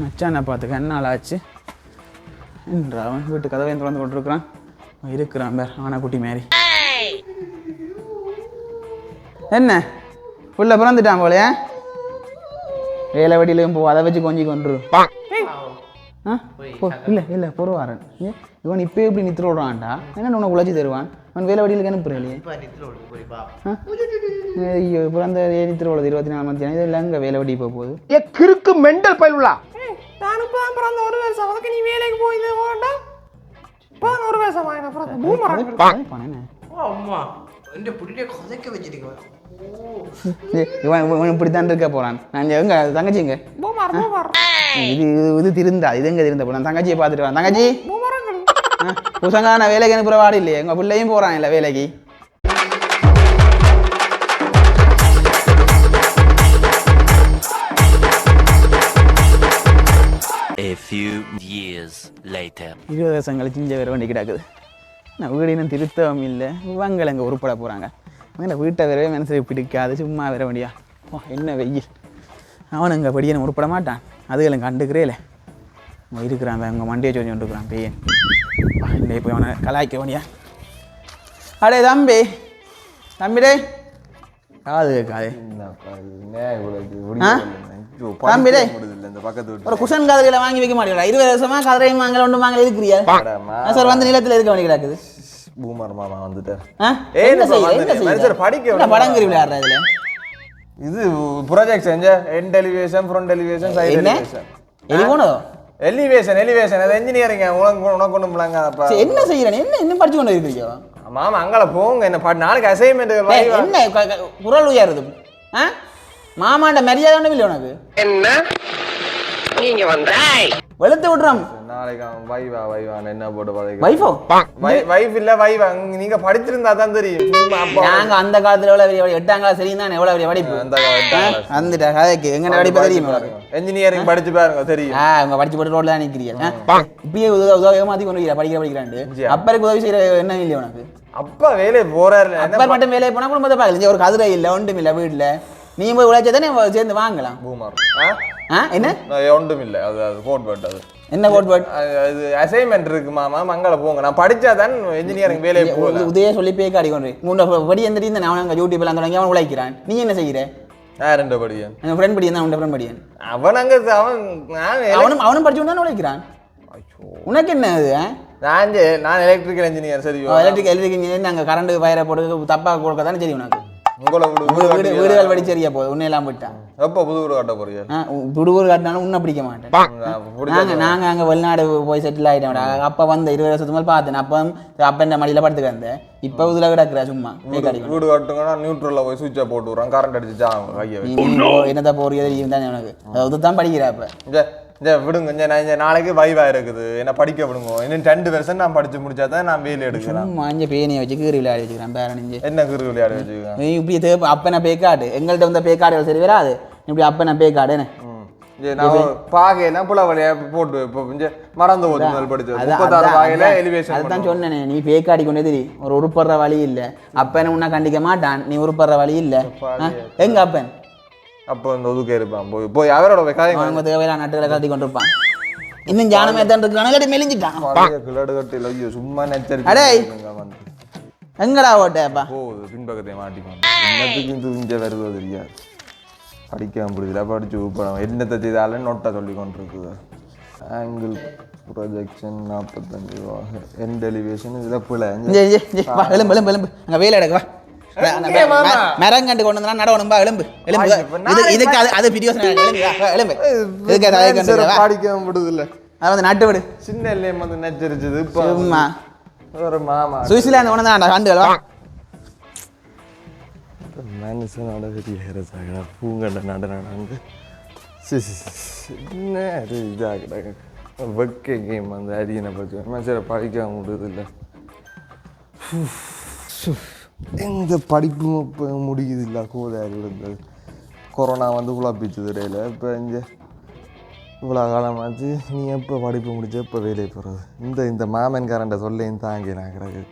மச்சானை பார்த்துக்க என்ன நாள் ஆச்சு? என்றா அவன் வீட்டு கதவையும் திறந்து கொண்டிருக்கிறான். இருக்கிறான் பேர் ஆனாக்குட்டி மாரி. என்ன? உள்ள பிறந்துட்டான் போலயே? வேலை வடியிலையும் போ அதை வச்சு கொஞ்சி கொண்டு ஆ இல்லை இல்லை பொறுவாரன் இவன் இப்போ எப்படி நித்திர விடுறான்டா. என்ன உனக்கு உழைச்சி தருவான்? அவன் வேலை வடியிலுக்கு அனுப்புறேன் ஐயோ பிறந்த நித்திர விடுறது இருபத்தி நாலு மத்தியானம் இது இல்லைங்க வேலை வடி இப்போ போகுது? ஏ கிறுக்கு மெண்டல் பயிலுலா வருஷம். அதுக்கு நீ வேலைக்கு போய் இது வேண்டாம். இப்போ தான் ஒரு வருஷம் ஆகின பிறந்த பூமரம் பணம் அம்மா. எന്റെ புடிட்டே கதைக்க வச்சிருக்கேன் இவன் இவன் இப்படி தான் இருக்க போறான். நான் எங்க? தங்கச்சிங்க இது இது- இது திருந்தா. இது எங்க திருந்த போறான்? தங்கச்சியை பார்த்துட்டு வான் தங்கச்சி! புசங்கான வேலைக்கு அனுப்புற வாடு இல்லையே. எங்க பிள்ளையும் போறான் இல்ல வேலைக்கு. Years later. இருபது வருஷம் கழிச்சு இங்கே வேற வண்டி கிடக்குது. நான் வீடு இன்னும் திருத்தவும் இல்லை. இவங்க எங்கே உருப்பட போகிறாங்க இவங்க வீட்டை வரவே மனசுக்கு பிடிக்காது. சும்மா வேற வண்டியா. ஓ என்ன வெயில். அவன் இங்கே படியை உருப்பட மாட்டான். அதுகளை கண்டுக்கிறேல அவன் இருக்கிறான் அவங்க மண்டியை சொல்லி கொண்டுக்கிறான் பையன். இல்லை போய் அவனை கலாய்க்க வண்டியா. அடே தம்பி. தம்பி டேய் காது கேட்காது? தம்பி டேய். இந்த பக்கத்து வீட்டு ஒரு குஷன் கதிரையில வாங்கி வைக்க மாட்டேங்கிறா இருபது வருஷமா கதிரையும் வாங்கல ஒன்றும் வாங்கல இருக்கிறியா? சார் வந்து நிலத்தில் இருக்க வேண்டி கிடக்குது. பூமர் மாமா வந்துட்டார். என்ன செய்ய என்ன படிக்க. படங்கிரி விளையாடுற இதுல? இது ப்ராஜெக்ட் செஞ்ச டெலிவேஷன் ஃப்ரண்ட் டெலிவேஷன் சைடு என்ன? டெலிவேஷன் எலி போனதோ? எலிவேஷன் எலிவேஷன் அது இன்ஜினியரிங் உனக்கு உனக்கு ஒன்றும் சரி, என்ன செய்யறேன் என்ன என்ன படிச்சு கொண்டு மாமா அங்கால போங்க என்ன நாளைக்கு அசைன்மெண்ட் என்ன குரல் உயருது? ஆ? மாமாண்ட மரியாதை ஒன்றும் இல்லை உனக்கு? என்ன? நீங்க வந்த வெளுத்து விட்றோம் நாளைக்கு வைவா வைவான்னு என்ன போட்டு பதைக்க வைஃபோ வைஃப் இல்ல வைவா நீங்க படிச்சிருந்தா தான் தெரியும். அப்பா. நாங்க அந்த காலத்துல எவ்வளவு பெரிய எட்டாம் கிளாஸ் சரியும் தானே? எவ்வளவு பெரிய படிப்பு? அந்த கதைக்கு. எங்க படிப்பு தெரியுமா உனக்கு? என்ஜினியரிங் படிச்சு பாருங்க தெரியும். ஆ அவங்க படிச்சு போட்டு ரோட்ல தான் நிக்கிறீங்க? இப்பயே உதவ உதவ மாத்தி கொண்டு படிக்கிற அப்பருக்கு உதவி செய்யற என்ன இல்லையா உனக்கு? அப்பா வேலையை போறாரு அப்பர் மட்டும் வேலையை போனா குடும்பத்தை பார்க்கல. ஒரு கதிரை இல்லை ஒன்றும் இல்லை வீட்டுல நீ போய் உழைச்சா தானே சேர்ந்து வாங்கலாம் பூமர் ஆ என்ன நான் ஒன்றும் இல்லை அது அது கோட் வேர்ட் அது என்ன கோட் வேர்ட் அது- அசைன்மெண்ட் இருக்கு மாமா மங்கள போங்க நான் படிச்சா தான் இன்ஜினியரிங் வேலையை போகல உதய சொல்லி பேய் காடி கொண்டு உன்னோட படி எந்த இந்த அவன் அங்கே யூடியூப்ல தொடங்கி அவன் உழைக்கிறான் நீ என்ன செய்கிற நான் ரெண்டு படியன் என் ஃப்ரெண்ட் படியன் தான் உன் ஃப்ரெண்ட் படியன் அவன் அங்க அவன் நான் அவனும் அவனும் படிச்சு தானே உழைக்கிறான் உனக்கு என்ன அது நான் நான் எலக்ட்ரிக்கல் இன்ஜினியர் சரியோ எலக்ட்ரிக் எலக்ட்ரிக் இன்ஜினியர் நாங்கள் கரண்ட் வயரை போட்டு தப்பா கொடுக்க தானே தெரியும் உனக்கு உங்களை வீடு வீடு வீடு வீடு கட்டி- வீடுகள் படி சரியா போகுது உன்னை எல்லாம் எப்போ புது வீடு கட்ட போறீங்க? விடுவோர் காட்டினாலும் உன்னை பிடிக்க மாட்டேன். நான் பிடிச்ச- நாங்க நாங்க அங்க வெளிநாடு போய் செட்டில் ஆயிட்டோம் அப்ப வந்து இருபது வருஷத்துக்கு மேல பார்த்தேன். அப்ப அப்ப மடியில படுத்துக்க இருந்தேன் இப்ப இதுல கிடக்குற சும்மா. வீடு கட்டுங்கன்னா நியூட்ரல்ல போய் சுவிட்சை போட்டு விடுறான் கரண்ட் அடிச்சுச்சா கையை என்னதான் போறியோ தெரியும் தானே உனக்கு அதாவது தான் படிக்கிற இந்த விடுங்க. இந்த நான் இந்த நாளைக்கு வைவா இருக்குது. என்ன படிக்க விடுங்க. இன்னும் ரெண்டு வருஷம் நான் படிச்சு முடிச்சா தான் நான் வேலை எடுக்கிறேன் சும்மா அஞ்சு பேனியை வச்சு கீறி விளையாடி வச்சுக்கிறேன். பேர நெஞ்சு என்ன கிரு விளையாட வச்சுக்கேன் நீ இப்படி தேவை அப்ப நான் பேக்காடு? எங்கள்கிட்ட வந்த பேக்காடு சரி வராது. இப்படி அப்ப நான் பேக்காடு? என்ன? புல வழியா போட்டு இப்போ மறந்து படிச்சது. பாகையில. எலிவேஷன் அதுதான் சொன்னேனே நீ பேக்காடி கொண்டே தெரி ஒரு உருப்படுற வழி இல்ல. அப்பன் உன்னை கண்டிக்க மாட்டான். நீ உருப்படுற வழி இல்ல? எங்க அப்பன்? அப்போ இந்த ஒதுக்க இருப்பான். போய் போய் அவரோட போய் கதை அவங்க தேவையான நட்டுகளை கட்டி கொண்டிருப்பான் இன்னும் ஜானமே தான் இருக்கான கட்டி மெலிஞ்சிட்டான். கிளடு கட்டில ஐயோ சும்மா நெச்சரிக்கை வந்து. எங்கடா ஓட்டேப்பா? போகுது பின்பக்கத்தை மாட்டிக்கணும் என்னத்துக்கு இங்க வருதோ தெரியாது. படிக்க முடியல படிச்சு ஊப்படம். என்னத்தை செய்தாலும் நோட்டை சொல்லி கொண்டிருக்குது. ஆங்கிள் ப்ரொஜெக்ஷன் நாற்பத்தஞ்சு என் டெலிவேஷன் இதில் பிள்ளை எலும்பு எலும்பு எலும்பு. அங்க வேலை எடுக்க மரம் கண்டு கொண்டு வந்தா நடவணும்பா எலும்பு. எலும்பு. நானே இதுக்கு அது அது இல்லை. எலும்பு எலும்பு. இதுக்கு அது வந்து வா. படிக்க முடியுதில்ல அதை வந்து நட்டு விடு. சின்ன இல்லையே வந்து நெச்சரிச்சது. சும்மா. ஒரு மாமா. சுவிட்சர்லாந்து ஒன்று தான் கண்டுகள் மனுஷனோட பெரிய ஹேரஸாகடா பூங்கண்ட நட நடந்து என்ன இதாகடா. வெக்க கேம் அந்த அரியனை பற்றி மனுஷரை படிக்க முடியுதில்ல எந்த படிப்பும் இப்போ முடியுதில்ல கோதாரி இருந்தது கொரோனா வந்து குழப்பிச்சது இடையில. இப்போ இங்கே இவ்வளோ காலமாச்சு. நீ எப்போ படிப்பு முடிச்ச எப்போ வேலையை போகிறது இந்த இந்த மாமன்காரன்ட்ட சொல்லையும் தாங்கி நான் கிடக்கு.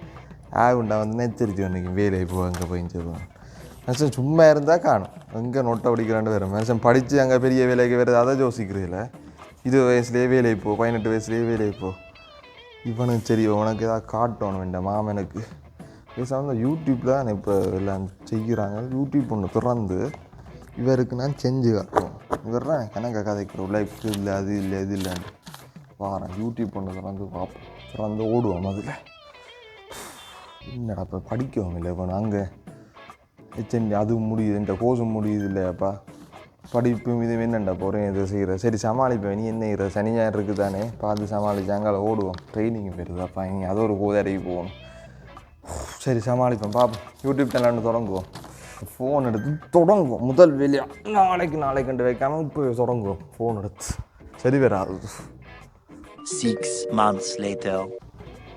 ஆகுண்டா வந்து நெச்சரிச்சு அன்னைக்கு வேலையை போ அங்கே போய் சொல்லுவான் மனுஷன் சும்மா இருந்தால் காணும். எங்கே நொட்டை படிக்கிறாண்டு வேறு மனுஷன் படித்து அங்கே பெரிய வேலைக்கு வருது அதை யோசிக்கிறதில்ல. இது வயசுலேயே வேலைக்கு போ பதினெட்டு வயசுலேயே வேலைக்கு போ. இவனுக்கு சரி உனக்கு ஏதாவது காட்டணும் இந்த மாமனுக்கு. பேசாமல் இந்த யூடியூப்பில் தான் இப்போ எல்லாம் செய்கிறாங்க. யூடியூப் ஒன்று திறந்து இவருக்கு நான் செஞ்சு காட்டுவோம் இவர் தான் கணக்க கதைக்கிற லைஃப் இல்லை அது இல்லை இது இல்லைன்னு. வாரேன் யூடியூப் ஒன்று திறந்து பார்ப்போம். திறந்து ஓடுவோம் அதில். என்னடா இப்போ படிக்கவும் இல்லை இப்போ நாங்கள் ஹெச்என்டி அது முடியுது இந்த கோர்ஸும் முடியுது இல்லையாப்பா படிப்பும் இது என்னண்டா போகிறேன் இதை செய்கிற சரி சமாளிப்பேன். நீ என்ன செய்கிற சனி ஞாயிறு இருக்குது தானே பார்த்து சமாளிச்சு அங்கால ஓடுவோம். ட்ரைனிங் போயிருதாப்பா இங்கே அது ஒரு கோதாரிக்கு போகணும். சரி சமாளிப்பேன் பார்ப்போம் யூடியூப் சேனல்னு தொடங்குவோம் ஃபோன் எடுத்து தொடங்குவோம் முதல் வேலையா நாளைக்கு நாளைக்கு கண்டு வைக்காம இப்போ தொடங்குவோம் ஃபோன் எடுத்து சரி வராது Six months later.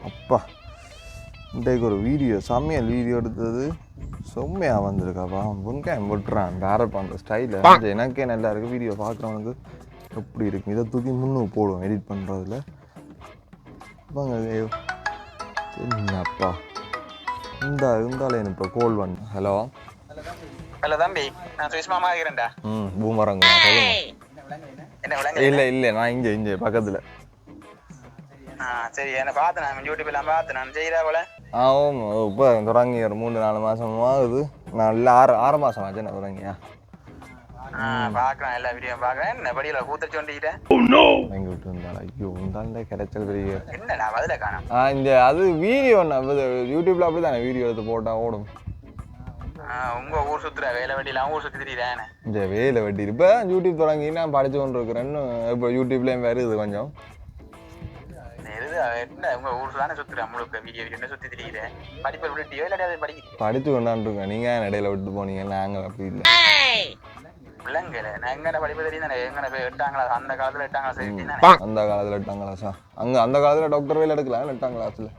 அப்பா இன்றைக்கு ஒரு வீடியோ சமையல் வீடியோ எடுத்தது செம்மையாக வந்திருக்காப்பா வெங்காயம் விட்டுறான் வேறப்பா அந்த ஸ்டைலில் எனக்கே நல்லா இருக்குது வீடியோ பார்க்குறவனுக்கு எப்படி இருக்கு இதை தூக்கி முன்னு போடுவோம் எடிட் பண்ணுறதுல. என்னப்பா இந்த இருந்தாலும் எனக்கு இப்போ கோல் பண்ண ஹலோ ஹலோ தம்பி நான் சுஷ்மாமா இருக்கிறேன்டா ம் பூமரங்க இல்லை இல்லை நான் இங்கே இங்கே பக்கத்தில் ஆ சரி என்ன பார்த்து நான் யூடியூப் எல்லாம் பார்த்து நான் செய்கிறா போல ஆமாம் இப்போ தொடங்கி ஒரு மூணு நாலு மாதம் ஆகுது நான் இல்லை ஆறு ஆறு மாதம் ஆச்சு நான் தொடங்கியா பார்க்குறேன் எல்லா வீடியோ பார்க்குறேன் என்ன படியில் கூத்தச்சு கொண்டுக்கிட்டேன் எங்க விட்டு ஐயோ இருந்தாலும் கிடைச்சல் பெரிய. இந்த அது வீடியோ யூடியூப்ல அப்படி தானே வீடியோ எடுத்து போட்டால் ஓடும். உங்க ஊர் சுத்துற வேலை வெட்டிலாம் ஊர் சுத்தி திரியிறானே இந்த வேலை இப்போ யூடியூப் தொடங்கி நான் படிச்சு கொண்டு இருக்கிறேன்னு இப்போ யூடியூப்லேயும் வருது கொஞ்சம். தானே படிச்சு கொண்டாண்டுருக்கேன் நீங்கள் இடையில விட்டு போனீங்க? நாங்கள் அப்படி இல்லை. பிள்ளைங்கள நான் எங்கன படிப்பு தெரியும் எங்கன போய் எட்டாம் கிளாஸ் அந்த காலத்துல எட்டாம் கிளாஸ் அந்த காலத்தில் எட்டாம் கிளாஸா அங்கே அந்த காலத்தில் டாக்டர் வேலை எடுக்கலாம் எட்டாம் கிளாஸில்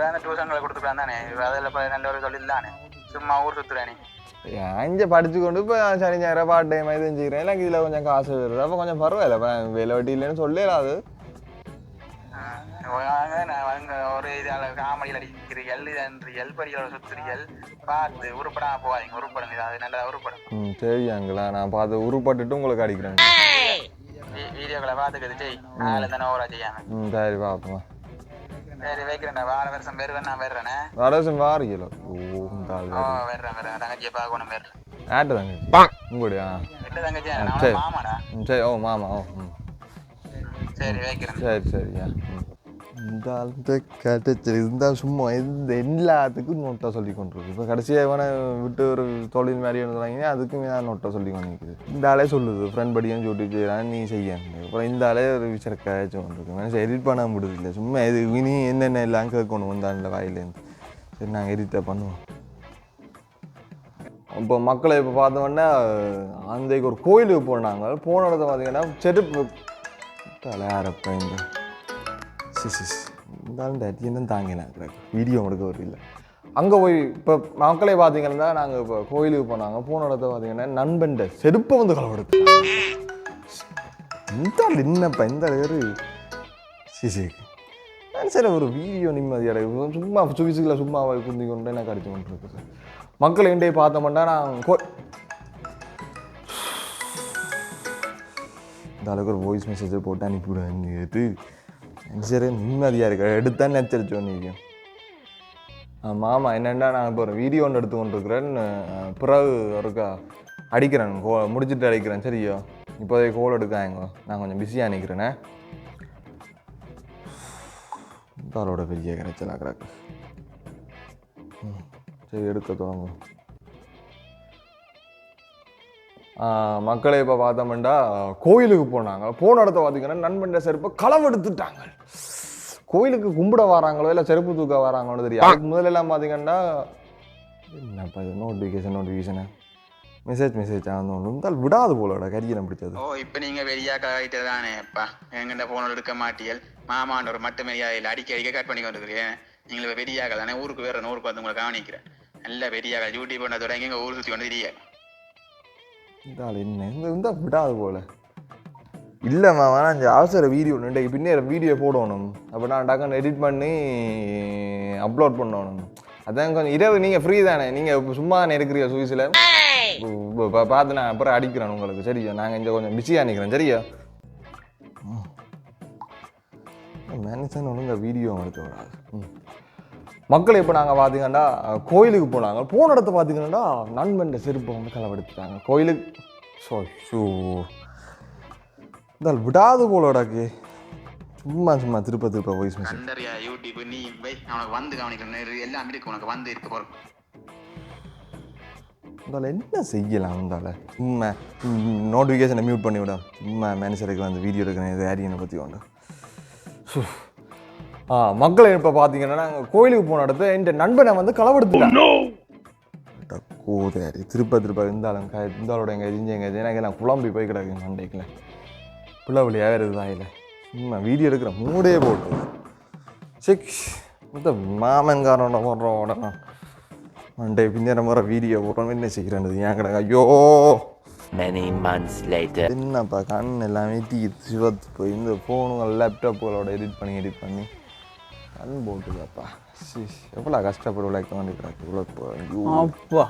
தானே டியூஷன்களை கொடுத்துக்கலாம் தானே அதில் இப்போ நல்ல ஒரு தொழில் தானே சும்மா ஊர் சுத்துறானே இங்கே படிச்சு கொண்டு இப்போ சனி ஞாயிறு பார்ட் டைம் இது செஞ்சுக்கிறேன் இதில் கொஞ்சம் காசு வருது அப்போ கொஞ்சம் பரவாயில்ல இப்போ வேலை வெட்டி இல்லைன்னு நான் வாங்க ஒரு இதால காமெடியில் அடிக்கிறீர்கள் இதன்றீர்கள் படிகளோட சுத்துறீர்கள் பார்த்து உருப்படாம போகாதீங்க உருப்படுங்க அது நல்லதா உருப்படும். ம் சரி அங்களா நான் பார்த்து உருப்பட்டுட்டு உங்களுக்கு அடிக்கிறேன். வீடியோக்களை பார்த்துக்கிறது செய் நாளை தானே ஓவரா செய்யாம. ம் சரி பார்ப்போம் சரி வைக்கிறேன்டா வார வருஷம் வருவேன் நான் வர்றேனே ஓ இந்த ஆள் ஓ. வர்றேன் வர்றேன் தங்கச்சியை பார்க்கணும் வர்றேன் ஆட்டு தாங்க உங்களுடையா? எட்டு தங்கச்சி ஆ, நான் சரி. மாமாடா. ம் சரி ஓ மாமா ஓ ம். சரி வைக்கிறேன். சரி சரியா ம். இந்த ஆளுக்கு கிடைச்சது இருந்தால் சும்மா எந்த எல்லாத்துக்கும் நோட்டாக சொல்லி கொண்டிருக்கு இப்போ கடைசியாக இவனை விட்டு ஒரு தொழில் மாதிரி எழுதுறாங்க. அதுக்குமே நான் நோட்டாக சொல்லி கொண்டிருக்குது இந்த ஆளே சொல்லுது. ஃப்ரெண்ட் படியும் சொல்லி செய்யறான் நீ செய்ய அப்புறம் இந்த ஆளே ஒரு விசரக்காச்சும் கொண்டிருக்கு மனசு எடிட் பண்ண முடியல. சும்மா இது இனி என்னென்ன எல்லாம் கேட்கணும் வந்தாண்ட வாயிலேருந்து சரி நாங்கள் எடிட்டை பண்ணுவோம். இப்போ மக்களை இப்போ பார்த்தோன்னா அந்த ஒரு கோயிலுக்கு போனாங்க. போன இடத்த பார்த்தீங்கன்னா செருப்பு தலையாரப்ப இந்த இருந்தாலும் இந்த அடியனும் தாங்கினேன் வீடியோ எடுக்க வரல அங்கே போய் இப்போ மக்களை பார்த்தீங்கன்னா நாங்கள் இப்போ கோயிலுக்கு போனாங்க போன இடத்த பார்த்தீங்கன்னா நண்பன் செருப்பை வந்து களவெடுத்து இந்த என்னப்பா இந்த ஒரு சி சரி ஒரு வீடியோ நிம்மதி அடைவு சும்மா சுவிசுக்கில் சும்மா குந்தி கொண்டு எனக்கு அடித்து கொண்டு இருக்குது. மக்கள் என்கிட்ட பார்த்தோம்னா நான் கோ இந்த அளவுக்கு ஒரு வாய்ஸ் மெசேஜை போட்டு அனுப்பிவிடுவேன் சரி நிம்மதியாக இருக்க. எடுத்தா நச்சரிச்சு ஒன்றிக்கும் மாமா என்னென்னா நான் இப்போ ஒரு வீடியோ ஒன்று எடுத்து கொண்டிருக்கிறேன் பிறகு ஒருக்கா அடிக்கிறேன். கோ முடிச்சுட்டு அடிக்கிறேன். சரியோ? இப்போதைக்கு கோல் எடுக்காங்க நான் கொஞ்சம் பிஸியாக நிற்கிறேனே தாரோட பெரிய கரைச்சலாக கிடக்கு ம், சரி எடுக்க தொடங்கும் மக்களை இப்போ பார்த்தோம்னா கோயிலுக்கு போனாங்க. போன இடத்த பார்த்தீங்கன்னா நண்பன் செருப்பை களவெடுத்துட்டாங்க. கோயிலுக்கு கும்பிட வராங்களோ இல்லை செருப்பு தூக்க வராங்களோ தெரியும் அதுக்கு முதல்ல எல்லாம் பார்த்தீங்கன்னா என்னப்பா இது நோட்டிஃபிகேஷன் நோட்டிஃபிகேஷனு மெசேஜ் மெசேஜ் ஆகணும் இருந்தால் விடாது போலோட கரியனை பிடிச்சது. ஓ இப்போ நீங்க பெரியா கலாயிட்டு தானே அப்பா எங்கிட்ட போன எடுக்க மாட்டியல்? மாமான்ற ஒரு மட்டு மரியாதையில் அடிக்க அடிக்க கட் பண்ணி கொண்டுக்கிறேன் நீங்கள் பெரியாக்கள் தானே ஊருக்கு வேற ஊருக்கு வந்து உங்களை கவனிக்கிறேன். நல்ல பெரியாக்கள் டியூட்டி பண்ண தொடங்கி ஊர் சுற்றி கொண்டு தெரிய ஆள் என்ன? இந்த இந்த விடாது போல. இல்லை மாமா நான் இந்த அவசர வீடியோ இன்றைக்கு பின்னேற வீடியோ போடணும். அப்போ நான் டக்குன்னு எடிட் பண்ணி அப்லோட் பண்ணணும். அதான் கொஞ்சம் இரவு நீங்கள் ஃப்ரீ தானே? நீங்கள் சும்மா தானே இருக்கிறீங்க சுவிஸில் பார்த்து நான் அப்புறம் அடிக்கிறேன் உங்களுக்கு. சரியா? நாங்கள் இங்கே கொஞ்சம் பிஸியாக நிற்கிறேன் சரியா? மேனேஜன் ஒழுங்கா வீடியோ எடுக்க விடாது. ம். மக்கள் இப்போ நாங்கள் பார்த்தீங்கன்னா கோயிலுக்கு போனாங்க. போன இடத்த பார்த்தீங்கன்னா நண்பன் செருப்பை வந்து களவெடுத்துட்டாங்க கோயிலுக்கு ஸோ ஷூ. இந்த விடாது போலடாக்கு சும்மா சும்மா திருப்ப திருப்ப வாய்ஸ் மெசேஜ் கண்டறியா யூடியூப் நீ வை. உனக்கு வந்து கவனிக்கிறேன் எல்லாம் இருக்கு. உனக்கு வந்து இருக்கு. போற. இருந்தாலும் என்ன செய்யலாம் இருந்தால சும்மா நோட்டிஃபிகேஷனை மியூட் பண்ணி விட சும்மா மேனேஜருக்கு வந்து வீடியோ எடுக்கிறேன் இது ஆரியனை பற்றி. ஆ மக்கள் இப்போ பார்த்தீங்கன்னா நாங்கள் கோயிலுக்கு போன இடத்துல என் நண்பனை வந்து களவெடுத்துட்டான் கோதாரி திருப்ப திருப்ப இருந்தாலும் இருந்தாலோட எங்கள் எரிஞ்சு எங்கள் எனக்கு நான் குழம்பி போய் கிடக்கு மண்டைக்குல பிள்ளை வருது வாயில்? சும்மா வீடியோ எடுக்கிற மூடே போட்டு. சிக்ஸ் இந்த மாமன்காரனோட போடுறோம் உடனே மண்டே பின்னேற முறை வீடியோ போடுறோம் என்ன செய்கிறேன் ஏன் கிடக்கு? ஐயோ. Many months later. என்னப்பா கண் எல்லாமே தீ சிவத்து போய் இந்த ஃபோனுங்கள் லேப்டாப்புகளோட எடிட் பண்ணி எடிட் பண்ணி. கண் போட்டுதாப்பா எவ்வளோ கஷ்டப்பட்டு உழைக்க வேண்டியிருக்காங்க இவ்வளோ. அப்பா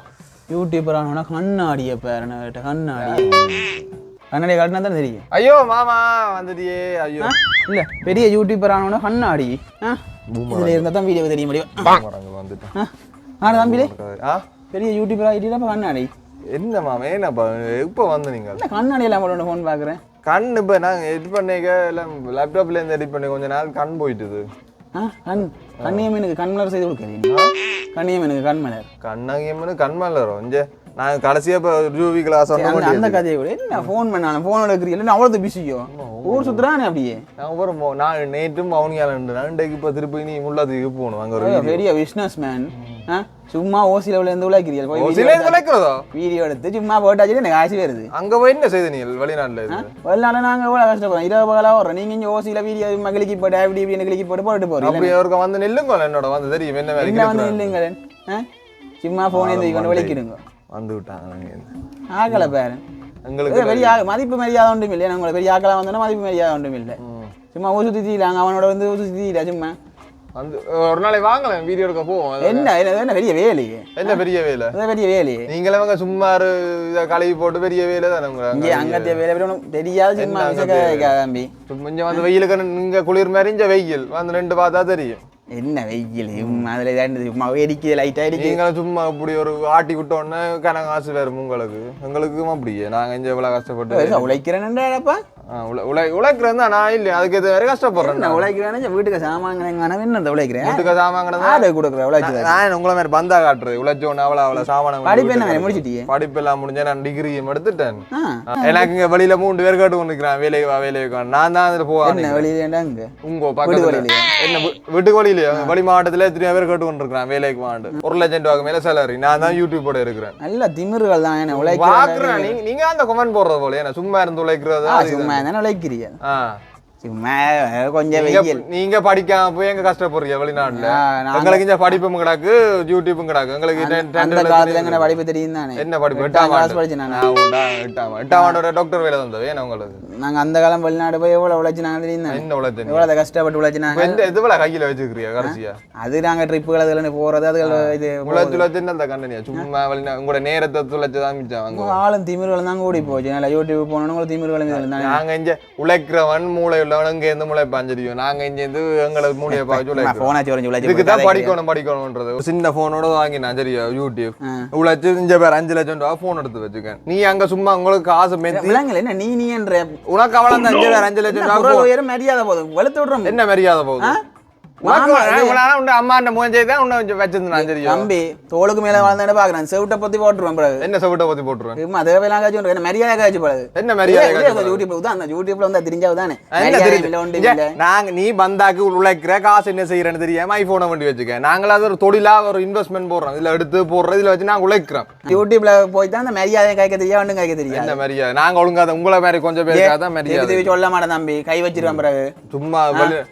யூடியூபர் ஆனவனா கண்ணாடிய பேரன கிட்ட கண்ணாடி கண்ணாடியை காட்டினா தான் தெரியும் ஐயோ மாமா வந்துட்டியே ஐயோ? இல்ல பெரிய யூடியூபர் ஆனவனா கண்ணாடி ஆ? இதுல இருந்தா தான் வீடியோ தெரிய முடியும் வந்துட்டேன் ஆ? தம்பிலே பெரிய யூடியூபர் ஆகிட்டா கண்ணாடி என்ன மாமா என்னப்பா இப்போ வந்து நீங்கள் கண்ணாடி எல்லாம் போட்டு ஃபோன் பாக்குறேன் கண் இப்போ நாங்கள் எடிட் பண்ணிக்க எல்லாம் லேப்டாப்லேருந்து எடிட் பண்ணி கொஞ்ச நாள் கண் போயிட்டுது கண் கண்ணியம்மனுக்கு கண்மலர் செய்து கொடுக்குறீங்க கண்ணியம்மனுக்கு கண்மலர். கண்ணாங்கியம்மனு கண் மலரும் நாங்கள் கடைசியாக இப்போ ஜூவி கிளாஸ் அந்த அந்த கதையை கூட என்ன ஃபோன் பண்ணாலும் ஃபோன் எடுக்கிறீங்க அவ்வளவு பிஸியோ ஊர் சுத்துறானே அப்படியே. நான் ஒரு மோ- நான் நேற்றும் மௌனியால் ரெண்டு நண்டைக்கு இப்போ திருப்பி நீ முல்லாத்துக்கு போகணும். அங்கே ஒரு பெரிய பிசினஸ் மேன் சும்மா ஓசில இருந்து உழைக்கிறீர்கள் போய் சில வீடியோ விளைக்கிறதோ வீடியோ எடுத்து சும்மா போட்டாச்சு எனக்கு ஆசை வருது? அங்கே போய் என்ன செய்த நீ வெளிநாட்டில் இது? வெளிநாடு நாங்க எவ்வளவு கஷ்டப்படுறோம் இரவு பகலாக வர்றோம் நீங்க இங்க ஓசியில வீடியோ மகளிக்கு போட்டு அப்படி இப்படின்னு கிளிக்கி போட்டு போட்டு போறீங்க. அப்படி அவருக்கு வந்து நில்லுங்க என்னோட வந்து தெரியும். என்ன வந்து. இல்லைங்க சும்மா போன் கொண்டு விളിக்கிடுங்க வந்து விட்டாங்க நாங்க. ஆகல பேரன். எங்களுக்கு பெரிய மதிப்பு மரியாதை ஒன்றும் இல்லை. உங்களை பெரிய ஆக்கலா வந்தோன்னா மதிப்பு மரியாதை ஒன்றும் இல்லை. சும்மா ஊசு திட்டிலாங்க அவனோட வந்து ஊசு திட்டிடா சும்மா. வந்து ஒரு நாளைக்கு வாங்கலாம். வீடியோ எடுக்க போவோம். என்ன என்ன பெரிய வேலையே என்ன பெரிய வேலை? பெரிய வேலையே நீங்களே அவங்க சும்மா இதை கழுவி போட்டு பெரிய வேலை தானே உங்க இங்கே அங்கத்திய வேலை உனக்கு தெரியாத. சும்மா தம்பி இங்க வந்து வெயிலுக்கு இங்க குளிர் இங்க வெயில். வந்து ரெண்டு பார்த்தா தெரியும். என்ன வெயில்? அதுல சும்மா வெடிக்குது லைட்டா அடிக்குது நீங்களும் சும்மா இப்படி ஒரு ஆட்டி விட்ட உடனே கணக்கு காசு வரும் உங்களுக்கு. எங்களுக்கும் அப்படியே. நாங்க இங்க இவ்வளவு கஷ்டப்பட்டு உழைக்கிறேன்டாப்பா உழை உழை உழைக்கிறது தான். நான் இல்லை அதுக்கு இது வேற கஷ்டப்படுறேன் உழைக்கிறேன்னு வீட்டுக்கு சாமான் என்ன உழைக்கிறேன் வீட்டுக்கு சாமாங்கினதா ஆடு கொடுக்குற உழைச்சு நான் உங்களை மாதிரி பந்தா காட்டுறது? உழைச்ச உடனே அவ்வளோ அவ்வளோ சாமான படிப்பு என்ன முடிச்சிட்டியே? படிப்பு எல்லாம் முடிஞ்சா நான் டிகிரியும் எடுத்துட்டேன். எனக்கு இங்க வெளியில மூணு பேர் கேட்டு கொண்டிருக்கிறேன் வேலைக்கு வா வேலைக்கு நான் தான் அதுல போவேன் அங்க உங்க வழியிலயா? என்ன வீட்டுக்கு வழியிலயா வெளி மாவட்டத்துல எத்தனையோ பேர் கேட்டு கொண்டிருக்கிறேன் வேலைக்கு வாண்டு. ஒரு லட்சம் ரூபாய்க்கு மேல சேலரி நான் தான் யூடியூபோட இருக்கிறேன். நல்ல திமிருகள் தான் என்ன உழைக்கிறேன் நீங்க நீங்க அந்த கமெண்ட் போடுறது போல? என்ன சும்மா இருந்து உழைக்கிறது. சும்மா தானே உழைக்கிறீங்க? கொஞ்சம் நீங்க வெயில். நீங்க படிக்காம போய் எங்க கஷ்டப்படுறீங்க வெளிநாட்டுல? எங்களுக்கு படிப்பும் கிடக்கு யூடியூப்பும் கிடக்கு. எங்களுக்கு அந்த- காலத்துல தெரியும். படிப்பு தெரியும் தானே? என்ன படிப்பு? எட்டாம் எட்டாம் கிளாஸ் ஆண்டு. படிச்சேன் நான். ஆ, உண்டா, எட்டாம் ஆண்டு. எட்டாம் ஆண்டோட டாக்டர் வேலை உங்களுக்கு? நாங்க அந்த காலம் வெளிநாடு போய் எவ்வளவு உழைச்சினாங்க தெரியும் தானே? என்ன உழைச்சீங்க? எவ்வளவு கஷ்டப்பட்டு உழைச்சினாங்க? எந்த இதுவள கையில வச்சுக்கிறியா கடைசியா? அது நாங்க ட்ரிப்புகள் அதுல போறது அதுல இது உழைச்சு உழைச்சு அந்த கண்டனியா சும்மா வெளிநா உங்களோட நேரத்தை துளைச்சு தான் ஆளும் திமிர்கள் தான் கூடி போச்சு. நல்லா யூடியூப் போனோன்னு உங்களுக்கு திமிர்கள் இதுல தானே? நாங்க இங்க உழைக்கிறவன் மூளை உள்ளவன் இங்க இருந்து மூளை பாஞ்சிருக்கோம் நாங்க இங்க இருந்து எங்களை உழைச்சு இதுக்கு தான் படிக்கணும் படிக்கணும்ன்றது சின்ன போனோட வாங்கினேன் சரியா யூடியூப் உழைச்சு இங்க பேர் அஞ்சு லட்சம் ரூபா போன் எடுத்து வச்சுக்கேன் நீ அங்க சும்மா உங்களுக்கு காசு மெத்தி என்ன நீ நீ என்ற உனக்கு அந்த அஞ்சு பேர் அஞ்சு லட்சம் ரூபா மரியாதை போதும் வெளுத்து விடுறோம் என்ன மரியாதை போகுது அம்மாண்ட மூஞ்சை தான் உன்னை கொஞ்சம் வச்சிருந்தான் சரியா தம்பி தோளுக்கு மேல வாழ்ந்தானே பாக்குறேன் செவிட்ட பத்தி போட்டுருவேன் பிறகு. என்ன செவிட்ட பத்தி போட்டுருவேன்? சும்மா தேவையெல்லாம் காய்ச்சி என்ன மரியாதை காய்ச்சி போடுது என்ன மரியாதை? யூடியூப்ல தான் அந்த யூடியூப்ல வந்து தெரிஞ்சாவு தானே. இல்லை நாங்க நீ பந்தாக்கு உழைக்கிற காசு என்ன செய்யறேன்னு தெரியாம ஐபோனை வண்டி வச்சுக்க. நாங்கள ஒரு தொழிலா ஒரு இன்வெஸ்ட்மெண்ட் போடுறோம். இதுல எடுத்து போடுறது இதுல வச்சு நாங்க உழைக்கிறோம். யூடியூப்ல போய் தான் அந்த மரியாதை காய்க்க தெரியா ஒன்றும் காய்க்க தெரியாது. என்ன மரியாதை? நாங்க ஒழுங்கா அதை உங்களை மாதிரி கொஞ்சம் பேருக்காக தான் மரியாதை சொல்ல மாட்டேன் தம்பி. கை வச்சிருவேன் பிறகு. சும்மா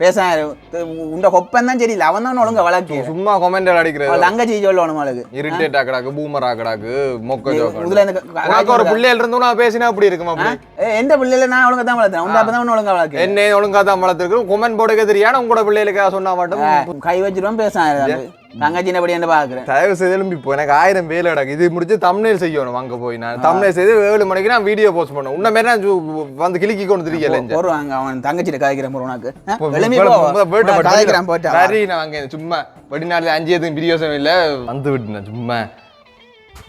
பேச உண்ட கொப்பன் தான் சரியில்லை. அவன் தான் ஒழுங்கா வளர்க்கு சும்மா கொமெண்டல் அடிக்கிறது. தங்கச்சி சொல்லணும் அவளுக்கு இரிட்டேட் ஆக்கடாக்கு பூமர் ஆக்கடாக்கு மொக்க ஜோக்கு முதல்ல இந்த க- உனக்கு ஒரு பிள்ளைகள் இருந்து நான் பேசினா அப்படி இருக்குமா எந்த பிள்ளைல நான் ஒழுங்கா தான் வளர்த்தேன். உண்ட அப்பதான் ஒழுங்கா வளர்க்கு என்ன ஒழுங்கா தான் வளர்த்துருக்கு கொமெண்ட் போடுக்க தெரியாது உங்களோட பிள்ளைகளுக்காக சொன்னா மட்டும் கை வச்சிருவோம் பேச தங்கச்சின படி என்ன பாக்குறேன் தயவு செய்து எழும்பி போ. எனக்கு ஆயிரம் வேலை கிடக்கு. இது முடிச்சு தம்னேல் செய்யணும் அங்க போய். நான் தம்னேல் செய்து ஏழு மணிக்கு நான் வீடியோ போஸ்ட் பண்ணணும். உன்ன நான் சு- வந்து கிளிக்கி கொண்டு திரியல போடுவாங்க அவன் தங்கச்சிட்ட காய்க்கிறேன் உனக்கு? இப்போ சரி நான் அங்கே சும்மா வெளிநாட்டுல அஞ்சு எதுவும் பிரியோசனம் இல்லை. வந்து விட்டுனேன் சும்மா.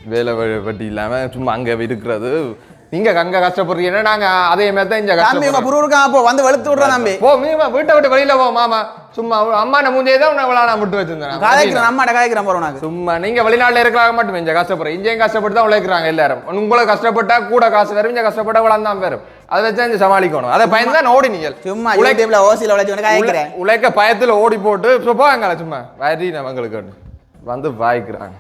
வேலை வெட்டி இல்லாம சும்மா அங்க இருக்கிறது. நீங்க அங்க கஷ்டப்படுறீங்கன்னா நாங்க அதே மாதிரி தான் இங்க தம்பி உங்க புருவருக்கா போ வந்து வெளுத்து விடுற தம்பி. போ மீமா வீட்டை விட்டு வெளியில போ மாமா. சும்மா அம்மா நான் மூஞ்சே தான் உன்னை நான். விட்டு வச்சிருந்தேன் காய்க்கிறேன் அம்மாட்ட காய்க்கிறேன் போற உனக்கு. சும்மா நீங்க வெளிநாட்டுல இருக்கிறாங்க மட்டும் இங்க கஷ்டப்படுறோம் இங்கேயும் கஷ்டப்பட்டு தான் உழைக்கிறாங்க எல்லாரும். உங்களுக்கு கஷ்டப்பட்டா கூட காசு வரும் இங்க கஷ்டப்பட்டா வளம் தான் வரும் அதை வச்சு இங்க சமாளிக்கணும். அதை பயந்து தான் ஓடி நீங்கள் சும்மா உழைக்க யூடியூப்ல ஓசில உழைச்சு உழைக்க பயத்துல ஓடி போட்டு போவாங்களே சும்மா. வரி நம்மங்களுக்கு வந்து வாய்க்கிறாங்க.